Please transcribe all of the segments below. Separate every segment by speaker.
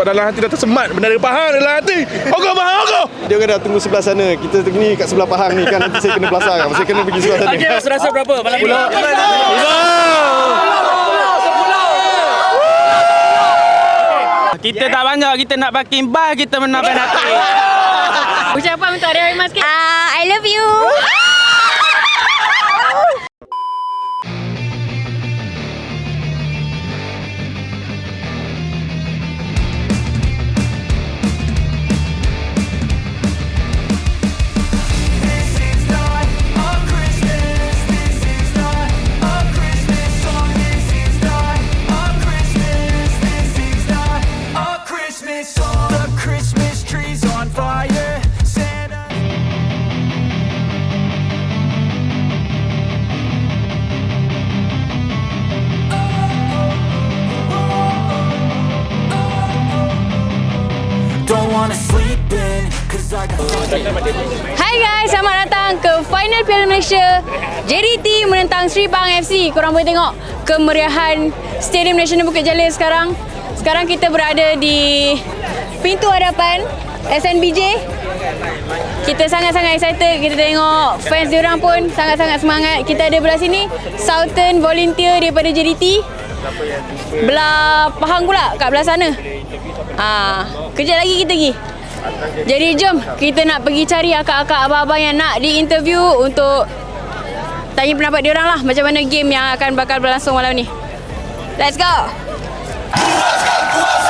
Speaker 1: Sebab dalam hati dah tersemat Bendera Pahang dalam hati Ogoh Pahang Ogoh
Speaker 2: Dia dah tunggu sebelah sana. Kita ni kat sebelah Pahang ni kan nanti saya kena belasah kan. Saya kena pergi sebelah sana.
Speaker 3: Okey, rasa berapa malam ni?
Speaker 4: Kita tak banyak kita nak baki bas kita menang penalti.
Speaker 5: Ucapan untuk Arya Imas sikit.
Speaker 6: Ah, I love you.
Speaker 5: JDT menentang Sri Pahang FC. Korang boleh tengok kemeriahan Stadium Nasional Bukit Jalil sekarang. Sekarang kita berada di pintu hadapan SNBJ. Kita sangat-sangat excited. Kita tengok fans diorang pun sangat-sangat semangat. Kita ada belah sini Sultan volunteer daripada JDT. Belah Pahang pula kat belah sana. Ha, kejap lagi kita pergi. Jadi jom kita nak pergi cari akak-akak abang-abang yang nak di-interview untuk tanya pendapat dia orang lah macam mana game yang akan bakal berlangsung malam ni. Let's go.
Speaker 3: Tiga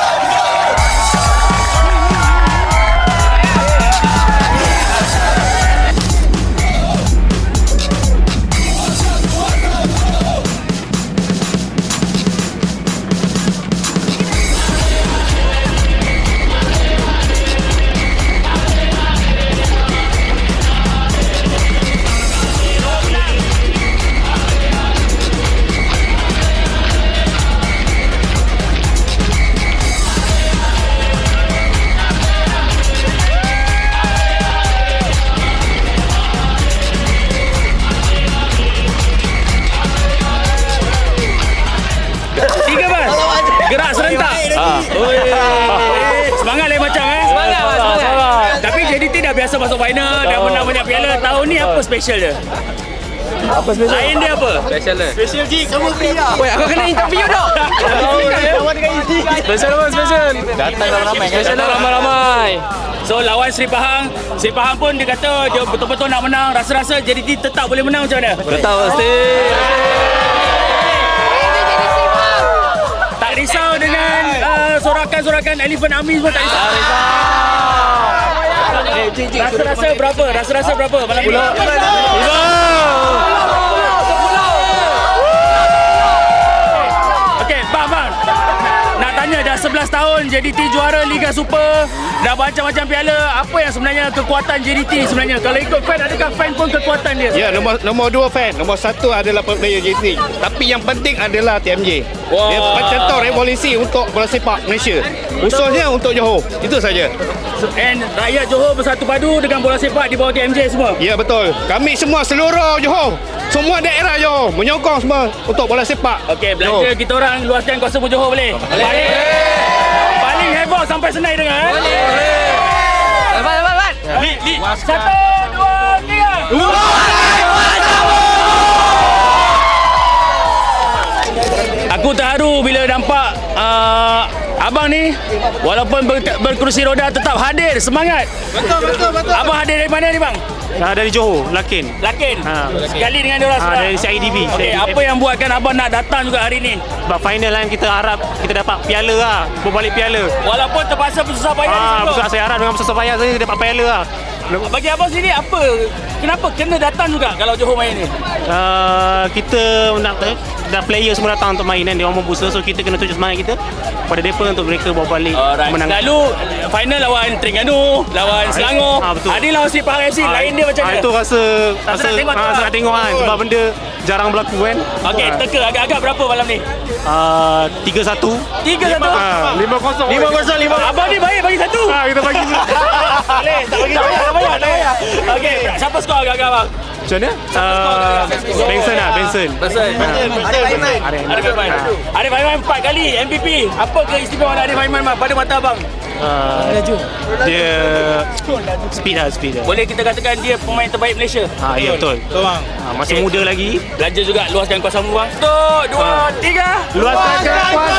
Speaker 3: apa special dia? Apa special? Lain dia apa? Special dia. Special G, kamu free lah. Aku kena interview dok. Special apa special? Datang ramai-ramai. Special ramai-ramai. So lawan Sri Pahang, Sri Pahang pun dia kata dia betul-betul nak menang. Rasa-rasa JDT tetap boleh menang macam mana?
Speaker 4: Betul pasti.
Speaker 3: Tak risau dengan uh, sorakan-sorakan Elephant Army semua tak risau. Rasa-rasa berapa? Rasa-rasa berapa malam ni? Tanya dah 11 tahun JDT juara Liga Super, dah macam-macam piala. Apa yang sebenarnya kekuatan JDT sebenarnya? Kalau ikut fan, adakah fan pun kekuatan dia?
Speaker 1: Ya, nombor nombor dua fan. Nombor satu adalah player JT. Tapi yang penting adalah TMJ.
Speaker 3: Wah.
Speaker 1: Dia mencetak revolusi untuk bola sepak Malaysia. Khususnya untuk Johor. Itu saja.
Speaker 3: And rakyat Johor bersatu padu dengan bola sepak di bawah TMJ semua.
Speaker 1: Ya, betul. Kami semua seluruh Johor. Semua daerah Johor menyokong semua untuk bola sepak.
Speaker 3: Okey, belanja kita orang luaskan kuasa Johor boleh? Boleh. Paling heboh sampai Senai dengar eh? Boleh.
Speaker 4: Lepas lepas lepas.
Speaker 3: Li, li. Satu, dua, tiga. Aku terharu bila nampak uh, abang ni walaupun ber, berkerusi roda tetap hadir semangat. Betul betul betul. Abang hadir dari mana ni bang?
Speaker 4: Ah, dari Johor, Lakin.
Speaker 3: Lakin.
Speaker 4: Ha.
Speaker 3: Sekali dengan dia orang.
Speaker 4: Ah, dari CIDB.
Speaker 3: Okey, apa yang buatkan abang nak datang juga hari ni?
Speaker 4: Sebab final kan kita harap kita dapat piala lah. Berbalik piala.
Speaker 3: Walaupun terpaksa bersusah payah
Speaker 4: Ah,
Speaker 3: situ.
Speaker 4: besar saya harap dengan besar payah saya dapat piala lah.
Speaker 3: Bagi abang sendiri apa? Kenapa kena datang juga kalau Johor main ni?
Speaker 4: Uh, kita nak dah player semua datang untuk main kan dia orang mau booster so kita kena tunjuk semangat kita pada mereka untuk mereka bawa balik
Speaker 3: Alright.
Speaker 4: kemenangan.
Speaker 3: Lalu final lawan Terengganu, lawan Selangor.
Speaker 4: Ah, betul.
Speaker 3: Hari lawan Sri Pahang FC,
Speaker 4: Ah,
Speaker 3: lain dia macam
Speaker 4: ah,
Speaker 3: mana?
Speaker 4: Itu rasa
Speaker 3: Rasa tengok
Speaker 4: ah, rasa nak tengok kan sebab benda jarang berlaku kan.
Speaker 3: Okey,
Speaker 4: Ah.
Speaker 3: teka agak-agak berapa malam ni?
Speaker 4: Ah, 3-1.
Speaker 3: 3-1.
Speaker 4: Ah, 5-0.
Speaker 3: 5-0, 5 Abang ni baik bagi satu.
Speaker 4: Ah, kita bagi
Speaker 3: Boleh, tak bagi tak payah, tak payah, tak payah. Okey, siapa skor agak-agak bang?
Speaker 4: Macam mana? Uh, Benson lah, Benson.
Speaker 3: Benson. Arif Aiman. Arif Aiman 4 kali MVP. Apa keistimewaan Arif Aiman bang, pada mata abang?
Speaker 4: Uh, dia speed lah, speed lah.
Speaker 3: Boleh kita katakan dia pemain terbaik Malaysia.
Speaker 4: Ha, ya betul. Ha, masih
Speaker 3: Okey.
Speaker 4: muda lagi.
Speaker 3: Belanja juga luaskan kuasamu bang. Satu, dua, tiga.
Speaker 4: Luaskan kuasa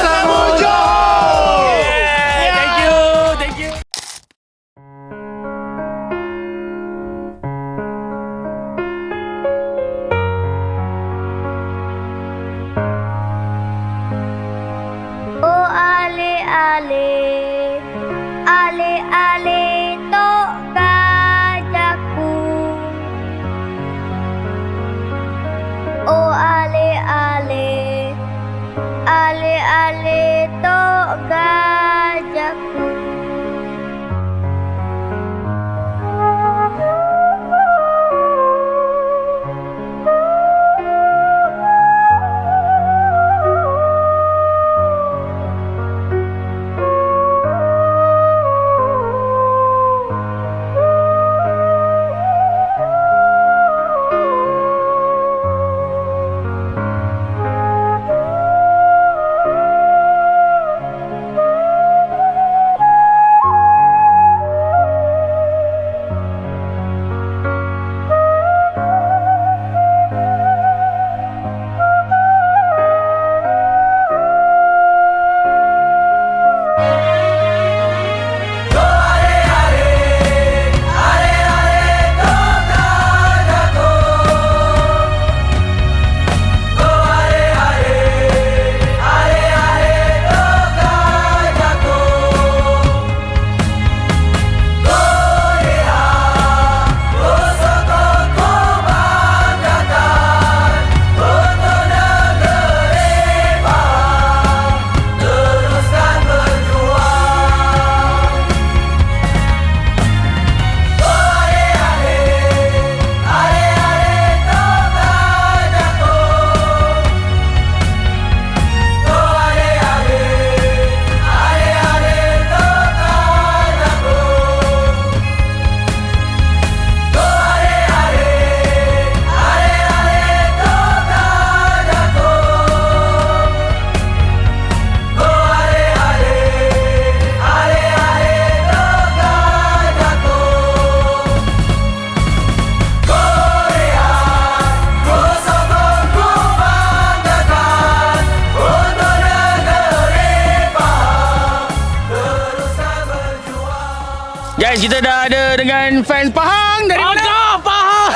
Speaker 3: Guys, kita dah ada dengan fans Pahang dari mana?
Speaker 4: Oh, Pahang!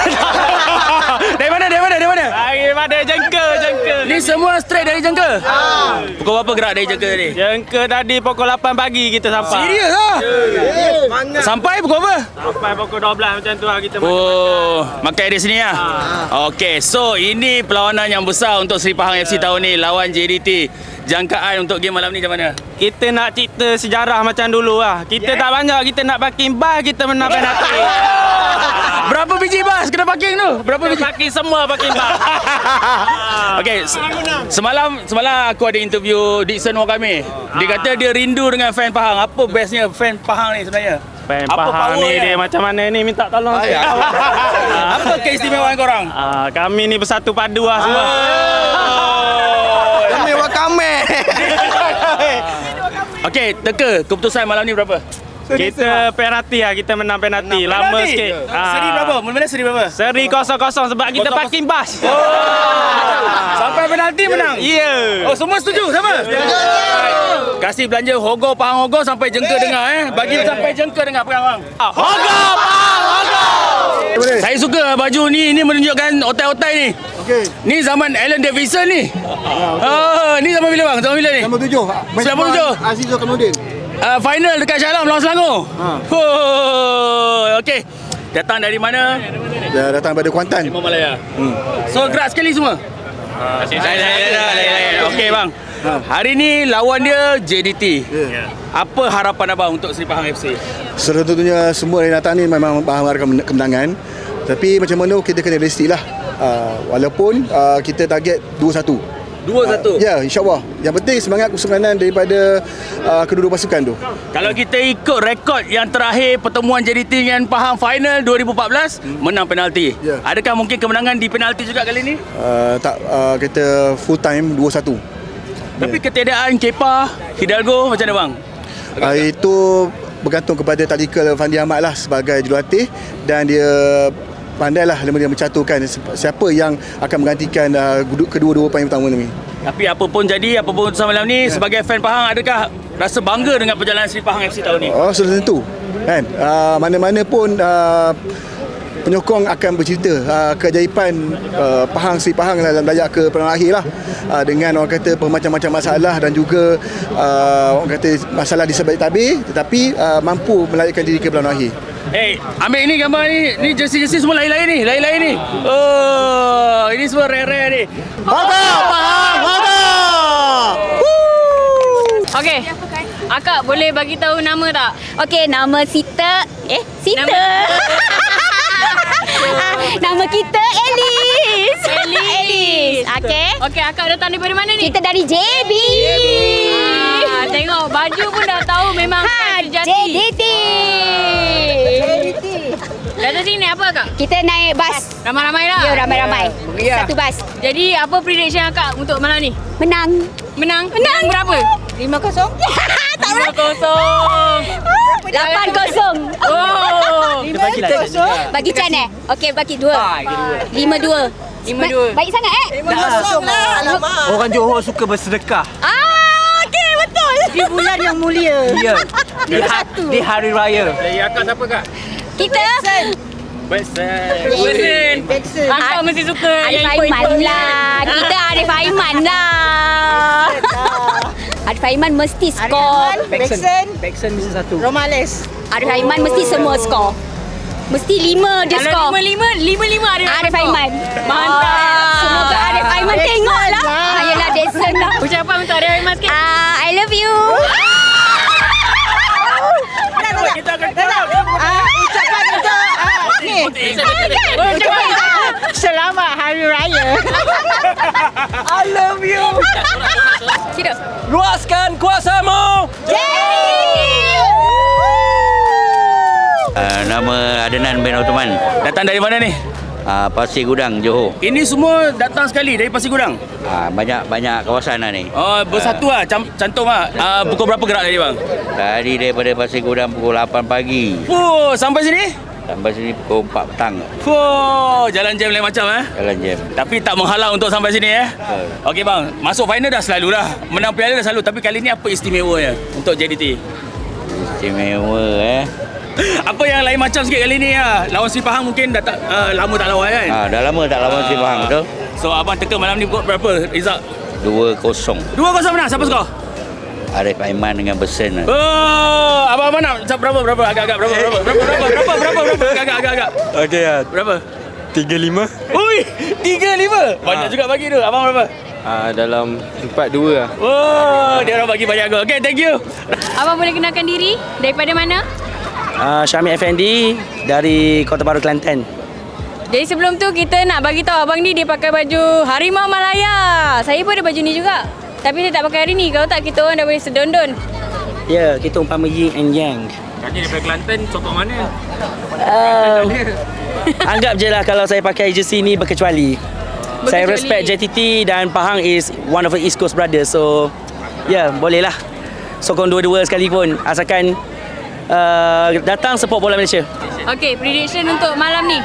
Speaker 3: Dari mana? Dari mana? Dari mana?
Speaker 4: Daripada jengka, jengka.
Speaker 3: Ni semua straight dari Jengka? Pukul berapa gerak dari Jengka tadi?
Speaker 4: Jengka tadi pukul 8 pagi kita sampai.
Speaker 3: Serius lah? Sampai pukul apa?
Speaker 4: Sampai pukul 12 macam tu lah kita makan.
Speaker 3: Oh, makan di sini lah. Okey, so ini perlawanan yang besar untuk Seri Pahang FC tahun ni lawan JDT. Jangkaan untuk game malam ni macam mana?
Speaker 4: Kita nak cerita sejarah macam dulu lah. Kita tak banyak, kita nak parking bas, kita menang penalti.
Speaker 3: Berapa biji bas kena parking tu? Berapa biji?
Speaker 4: Parking semua parking bas.
Speaker 3: Okey, se- semalam semalam aku ada interview Dixon Wakami. Dia kata dia rindu dengan fan Pahang. Apa bestnya fan Pahang ni sebenarnya?
Speaker 4: Fan
Speaker 3: Apa
Speaker 4: Pahang ni
Speaker 3: dia?
Speaker 4: dia macam mana ni minta tolong. sikit.
Speaker 3: Apa keistimewaan korang?
Speaker 4: Ah, kami ni bersatu padu lah semua.
Speaker 2: Kami wakame.
Speaker 3: Okey, teka keputusan malam ni berapa?
Speaker 4: Kita penalti lah, kita menang penalti. Lama
Speaker 3: Penalti?
Speaker 4: sikit.
Speaker 3: Seri
Speaker 4: Ah.
Speaker 3: berapa? Mula-mula seri berapa?
Speaker 4: Seri kosong-kosong sebab kita
Speaker 3: Kosong-kosong.
Speaker 4: parking bas.
Speaker 3: Sampai penalti menang.
Speaker 4: Ya.
Speaker 3: Oh semua setuju sama? Kasih belanja Hogo Pahang Hogo sampai jengka dengar eh. Bagi sampai jengka dengar pegang bang.
Speaker 4: Hogo Pahang, Hogo.
Speaker 3: Saya suka baju ni ini menunjukkan otai-otai ni.
Speaker 2: Okey.
Speaker 3: Ni zaman Allen Davidson ni. Ah, ni zaman bila bang? Zaman bila ni?
Speaker 2: Nombor tujuh.
Speaker 3: Nombor tujuh.
Speaker 2: Azizul Kamuddin.
Speaker 3: Uh, final dekat Shah Alam lawan Selangor. Ha. Oh, okey. Datang dari mana?
Speaker 2: Dia datang daripada Kuantan.
Speaker 3: Timur Malaya. Hmm. So gerak sekali semua. Lain, lain, lain. Okey bang. Hari ni lawan dia JDT.
Speaker 2: Ya.
Speaker 3: Apa harapan abang untuk Seri Pahang FC?
Speaker 2: Tentunya semua yang datang ni memang mengharapkan kemenangan. Tapi macam mana kita kena realistik lah. Uh, walaupun uh, kita target 2-1.
Speaker 3: 2-1.
Speaker 2: Ya, insyaAllah. Yang penting semangat kesukanan daripada uh, kedua-dua pasukan tu.
Speaker 3: Kalau kita ikut rekod yang terakhir pertemuan JDT dengan Pahang final 2014 menang penalti.
Speaker 2: Ya.
Speaker 3: Adakah mungkin kemenangan di penalti juga kali ni?
Speaker 2: Uh, tak uh, kita full time 2-1.
Speaker 3: Tapi ketiadaan Kepa, Hidalgo macam mana bang?
Speaker 2: Uh, itu bergantung kepada taktikal Fandi Ahmad lah sebagai jurulatih dan dia pandailah dia mencaturkan siapa yang akan menggantikan uh, kedua-dua pemain utama ni.
Speaker 3: Tapi apa pun jadi, apa pun utusan malam ni, sebagai fan Pahang, adakah rasa bangga dengan perjalanan Sri Pahang FC tahun ni?
Speaker 2: Oh sudah tentu kan uh, mana-mana pun uh, penyokong akan bercerita uh, keajaiban uh, Pahang Sri Pahang dalam layak ke peringkat akhir lah uh, dengan orang kata bermacam-macam masalah dan juga uh, orang kata masalah di sebalik tabir tetapi uh, mampu melayakkan diri ke peringkat akhir.
Speaker 3: Eh, ambil ni gambar ni. Ni jersey-jersey semua lain-lain ni. Lain-lain ni. Oh, ini semua rare-rare ni.
Speaker 5: Okey. Akak boleh bagi tahu nama tak?
Speaker 7: Okey, nama Sita. Eh, Sita. nama kita Elis.
Speaker 5: Elis.
Speaker 7: Elis. Okey.
Speaker 5: Okey, akak datang daripada mana ni?
Speaker 7: Kita dari JB.
Speaker 5: Ah, tengok baju pun dah tahu memang
Speaker 7: Ha,
Speaker 5: fan sejati.
Speaker 7: JDT.
Speaker 5: Datang sini apa akak?
Speaker 7: Kita naik bas.
Speaker 5: Ramai-ramai lah.
Speaker 7: Ya, ramai-ramai.
Speaker 5: Ya.
Speaker 7: Satu bas.
Speaker 5: Jadi apa prediction akak untuk malam ni?
Speaker 7: Menang.
Speaker 5: Menang? Menang berapa?
Speaker 7: 5-0. tak
Speaker 5: Lima kosong.
Speaker 7: 8-0.
Speaker 5: Oh.
Speaker 7: Bagi Bagi Chan eh? Okey, bagi dua. Lima dua.
Speaker 5: Lima dua.
Speaker 7: Baik sangat eh?
Speaker 8: Orang Johor suka bersedekah.
Speaker 7: Ah, okey betul.
Speaker 8: Di bulan yang mulia. Ya. Di, ha- di hari raya.
Speaker 3: Dari akak siapa kak?
Speaker 7: Kita
Speaker 3: Besan.
Speaker 5: Besan. Akak mesti suka
Speaker 7: Arif Aiman
Speaker 5: ikut-ikut
Speaker 7: lah. Kita Arif Aiman lah. Arif Aiman mesti skor.
Speaker 8: Bekson. Bekson mesti satu. Romales.
Speaker 7: Arif Aiman mesti semua skor. Mesti lima dia
Speaker 5: Kalau
Speaker 7: skor.
Speaker 5: lima-lima, lima-lima ada
Speaker 7: Arif Aiman.
Speaker 5: Mantap.
Speaker 7: Semoga Arif Aiman tengoklah. Ah, Yelah Dixon lah.
Speaker 5: Ucapan Oh, cepat.
Speaker 8: Selamat Hari Raya. I love you.
Speaker 7: Hidup.
Speaker 8: Luaskan kuasamu.
Speaker 9: Uh, nama Adenan bin Ottoman.
Speaker 3: Datang dari mana ni?
Speaker 9: Uh, Pasir Gudang, Johor.
Speaker 3: Ini semua datang sekali dari Pasir Gudang.
Speaker 9: Uh, banyak banyak kawasan lah ni.
Speaker 3: Oh, bersatu lah. Cam, cantum lah. Uh, pukul berapa gerak tadi bang?
Speaker 9: Tadi daripada Pasir Gudang pukul 8 pagi.
Speaker 3: Oh, sampai sini?
Speaker 9: Sampai sini pukul 4 petang.
Speaker 3: Oh, jalan jam lain macam eh.
Speaker 9: Jalan jam.
Speaker 3: Tapi tak menghalang untuk sampai sini eh. Okey bang, masuk final dah selalu dah. Menang piala dah selalu. Tapi kali ni apa istimewanya untuk JDT?
Speaker 9: Istimewa eh.
Speaker 3: Apa yang lain macam sikit kali ni lah. Lawan Sri Pahang mungkin dah tak, uh, lama tak lawan kan?
Speaker 9: Ah, dah lama tak lawan si Pahang betul?
Speaker 3: So abang teka malam ni berapa result?
Speaker 9: 2-0.
Speaker 3: 2-0 menang. Siapa skor?
Speaker 9: Arif Aiman dengan Besen.
Speaker 3: Oh, abang-abang Siapa- berapa berapa agak-agak berapa berapa berapa berapa berapa berapa berapa agak-agak agak-agak.
Speaker 8: Okey ya.
Speaker 3: Berapa?
Speaker 8: 35.
Speaker 3: Ui, 3 5. Banyak juga bagi tu. Abang berapa?
Speaker 8: Ah dalam 42 lah.
Speaker 3: Oh, dia orang bagi banyak gol. Okay, thank you.
Speaker 5: Abang boleh kenalkan diri daripada mana?
Speaker 8: Ah Syamil Effendi dari Kota Baru Kelantan.
Speaker 5: Jadi sebelum tu kita nak bagi tahu abang ni dia pakai baju Harimau Malaya. Saya pun ada baju ni juga. Tapi saya tak pakai hari ni. Kalau tak kita orang dah boleh sedondon.
Speaker 8: Ya, kita umpama yin and yang.
Speaker 3: Kaki daripada Kelantan, contoh mana?
Speaker 8: Uh, anggap je lah kalau saya pakai jersey ni berkecuali. Saya
Speaker 5: Berkecuali.
Speaker 8: respect JTT dan Pahang is one of the East Coast brothers. So, ya yeah, boleh lah. Sokong dua-dua sekalipun. Asalkan uh, datang support bola Malaysia.
Speaker 5: Okey, prediction untuk malam ni.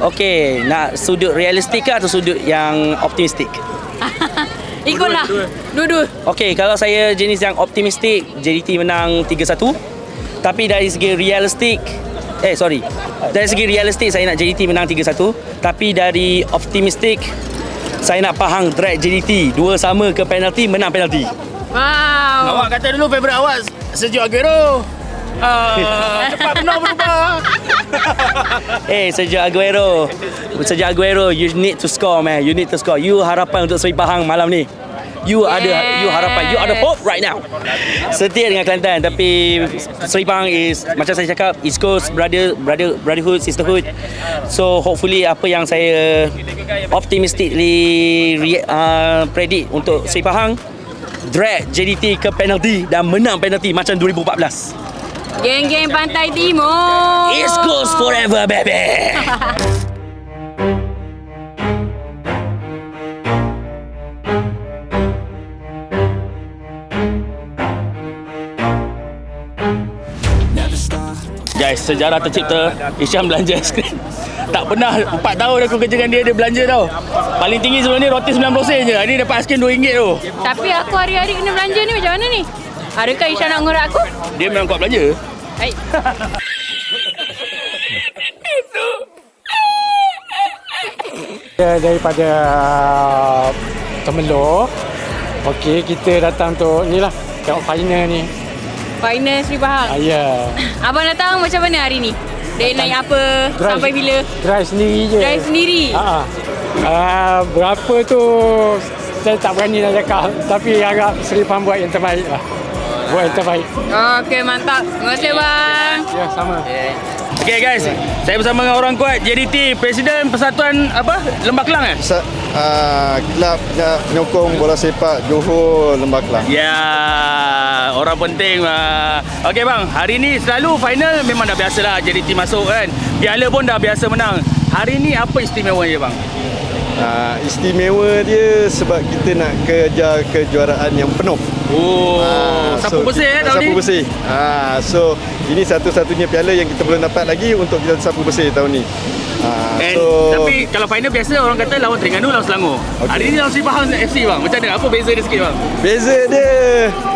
Speaker 8: Okey, nak sudut realistik ke atau sudut yang optimistik?
Speaker 5: Ikutlah. Dua-dua.
Speaker 8: Okey, kalau saya jenis yang optimistik, JDT menang 3-1. Tapi dari segi realistik, eh sorry. Dari segi realistik saya nak JDT menang 3-1. Tapi dari optimistik, saya nak Pahang drag JDT. Dua sama ke penalti, menang penalti.
Speaker 5: Wow.
Speaker 3: Awak kata dulu favourite awak Sergio Aguero. Ah, cepat benar berubah.
Speaker 8: Eh, Sergio Aguero. Sergio Aguero, you need to score man. You need to score. You harapan untuk Seri Pahang malam ni.
Speaker 3: You ada
Speaker 5: Yes.
Speaker 3: you harapan, you ada hope right now. Setia dengan Kelantan tapi Seri Pahang is macam saya cakap East Coast brother brother brotherhood sisterhood. So hopefully apa yang saya optimistically re, uh, predict untuk Seri Pahang drag JDT ke penalty dan menang penalty macam 2014.
Speaker 5: Geng-geng Pantai Timur.
Speaker 3: East Coast forever baby. Guys, sejarah tercipta Isyam belanja aiskrim Tak pernah 4 tahun aku kerja dengan dia Dia belanja tau Paling tinggi sebelum ni roti 90 sen je Hari ni dapat aiskrim RM2 tu
Speaker 5: Tapi aku hari-hari kena belanja ni macam mana ni? Adakah Isha nak ngorak aku?
Speaker 3: Dia memang kuat belanja
Speaker 5: Baik.
Speaker 10: Dia daripada Temelor Okey, kita datang untuk ni lah Tengok final ni
Speaker 5: Final Sri Pahang.
Speaker 10: ah, Ya
Speaker 5: Abang datang macam mana hari ni? Dia naik apa?
Speaker 10: Drive.
Speaker 5: Sampai bila?
Speaker 10: Drive sendiri je
Speaker 5: Drive sendiri?
Speaker 10: ah, ah, Berapa tu Saya tak berani nak cakap Tapi harap Seri Pahang buat yang terbaik lah Buat yang terbaik
Speaker 5: Okey, mantap. Terima kasih bang.
Speaker 10: Ya, sama
Speaker 3: Okay guys Saya bersama dengan orang kuat JDT Presiden Persatuan apa Lembah Kelang eh
Speaker 11: Sa- uh, Kelab uh, penyokong bola sepak Johor Lembah Kelang.
Speaker 3: Ya, orang penting. Uh. Okey bang, hari ni selalu final memang dah biasa lah JDT masuk kan. Piala pun dah biasa menang. Hari ni apa istimewanya bang?
Speaker 11: Uh, istimewa dia sebab kita nak kejar kejuaraan yang penuh.
Speaker 3: Oh,
Speaker 11: Ah,
Speaker 3: sapu bersih eh tahun
Speaker 11: Sapu
Speaker 3: ni?
Speaker 11: bersih. Ah, so ini satu-satunya piala yang kita belum dapat lagi untuk kita sapu bersih tahun ni. Ah,
Speaker 3: And,
Speaker 11: so
Speaker 3: tapi kalau final biasa orang kata lawan Terengganu lawan Selangor. Okay. Hari ni lawan Sri Pahang FC bang. Macam mana? Apa beza dia sikit bang?
Speaker 11: Beza dia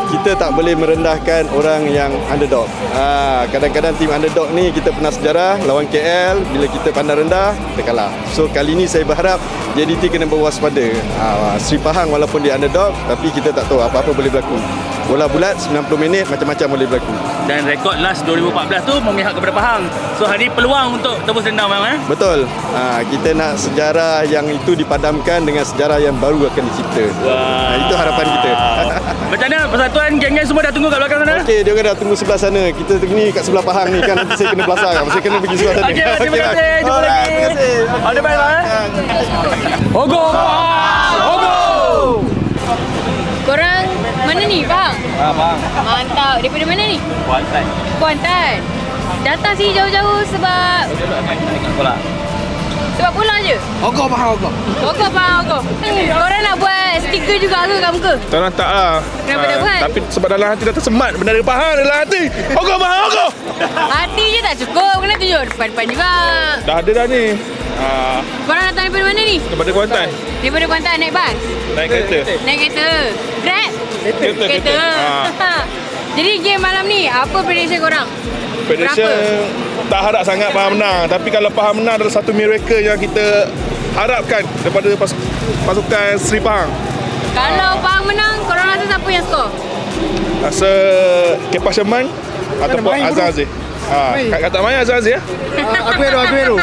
Speaker 11: kita tak boleh merendahkan orang yang underdog. Ah, kadang-kadang tim underdog ni kita pernah sejarah lawan KL bila kita pandang rendah kita kalah. So kali ni saya berharap JDT kena berwaspada. Ah, Sri Pahang walaupun dia underdog tapi kita tak tahu apa-apa boleh berlaku. Bola bulat 90 minit macam-macam boleh berlaku.
Speaker 3: Dan rekod last 2014 tu memihak kepada Pahang. So hari peluang untuk tebus dendam bang eh.
Speaker 11: Betul. Ah, kita nak sejarah yang itu dipadamkan dengan sejarah yang baru akan dicipta. Ah, itu harapan kita.
Speaker 3: Macam mana persatuan geng-geng semua dah tunggu kat belakang sana?
Speaker 11: Okey, dia orang dah tunggu sebelah sana. Kita ni kat sebelah Pahang ni kan nanti saya kena belasah. Saya kena pergi sebelah sana.
Speaker 3: Okey, bang, terima kasih.
Speaker 11: bang.
Speaker 3: Jumpa lagi.
Speaker 11: Terima kasih.
Speaker 3: All the best bang eh. Ogo! Ogo!
Speaker 5: Korang mana ni, bang?
Speaker 3: Ah, bang.
Speaker 5: Mantap. Daripada mana ni?
Speaker 3: Kuantan.
Speaker 5: Kuantan. Datang sini jauh-jauh sebab
Speaker 3: Bola.
Speaker 5: sebab bola je.
Speaker 12: Ogor faham ogor.
Speaker 5: Okey, bang, okey. Korang nak buat stiker juga ke kat muka?
Speaker 13: Tak nak tak lah
Speaker 5: Kenapa tak buat?
Speaker 13: Tapi sebab dalam hati dah tersemat Benda dia faham dalam hati Ogor faham ogor
Speaker 5: Hati je tak cukup. Kena tunjuk depan-depan juga.
Speaker 13: Dah ada dah ni uh,
Speaker 5: Korang datang daripada mana ni?
Speaker 13: Daripada Kuantan
Speaker 5: Daripada Kuantan naik bas?
Speaker 13: Naik kereta
Speaker 5: Naik kereta. Grab?
Speaker 13: Kereta, kereta.
Speaker 5: Jadi game malam ni, apa prediction korang?
Speaker 13: Prediction Tak harap sangat Faham menang. Tapi kalau Faham menang Adalah satu miracle yang kita Harapkan Daripada pas, pasukan Sri Pahang
Speaker 5: Kalau Pahang menang, korang rasa siapa yang skor?
Speaker 13: Rasa Kepa Sherman Ataupun Azhar Aziz ha, kat, kat tak main Azhar Aziz ya?
Speaker 12: Aku hero.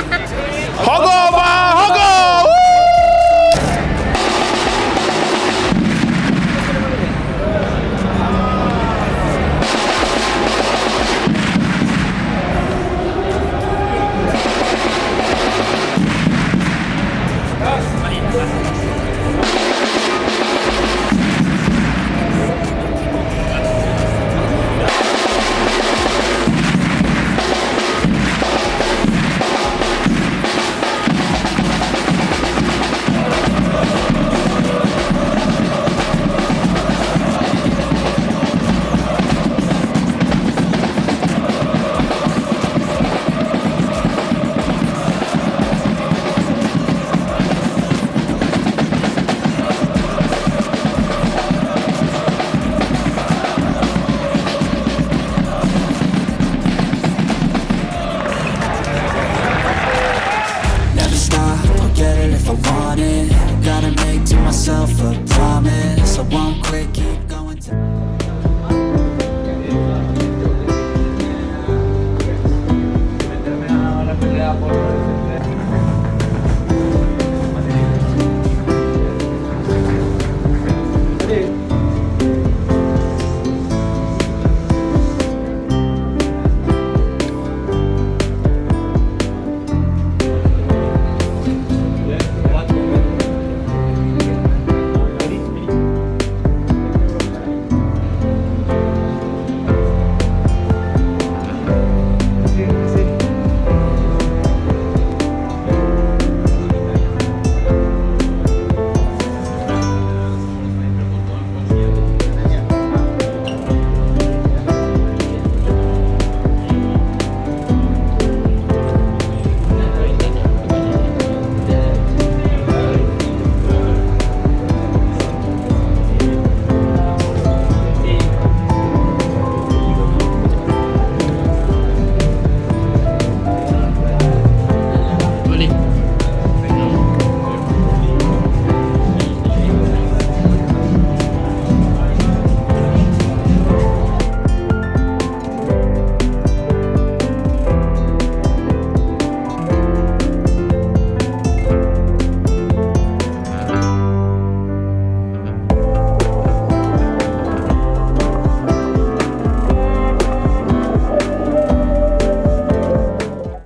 Speaker 13: Ogor faham Ogor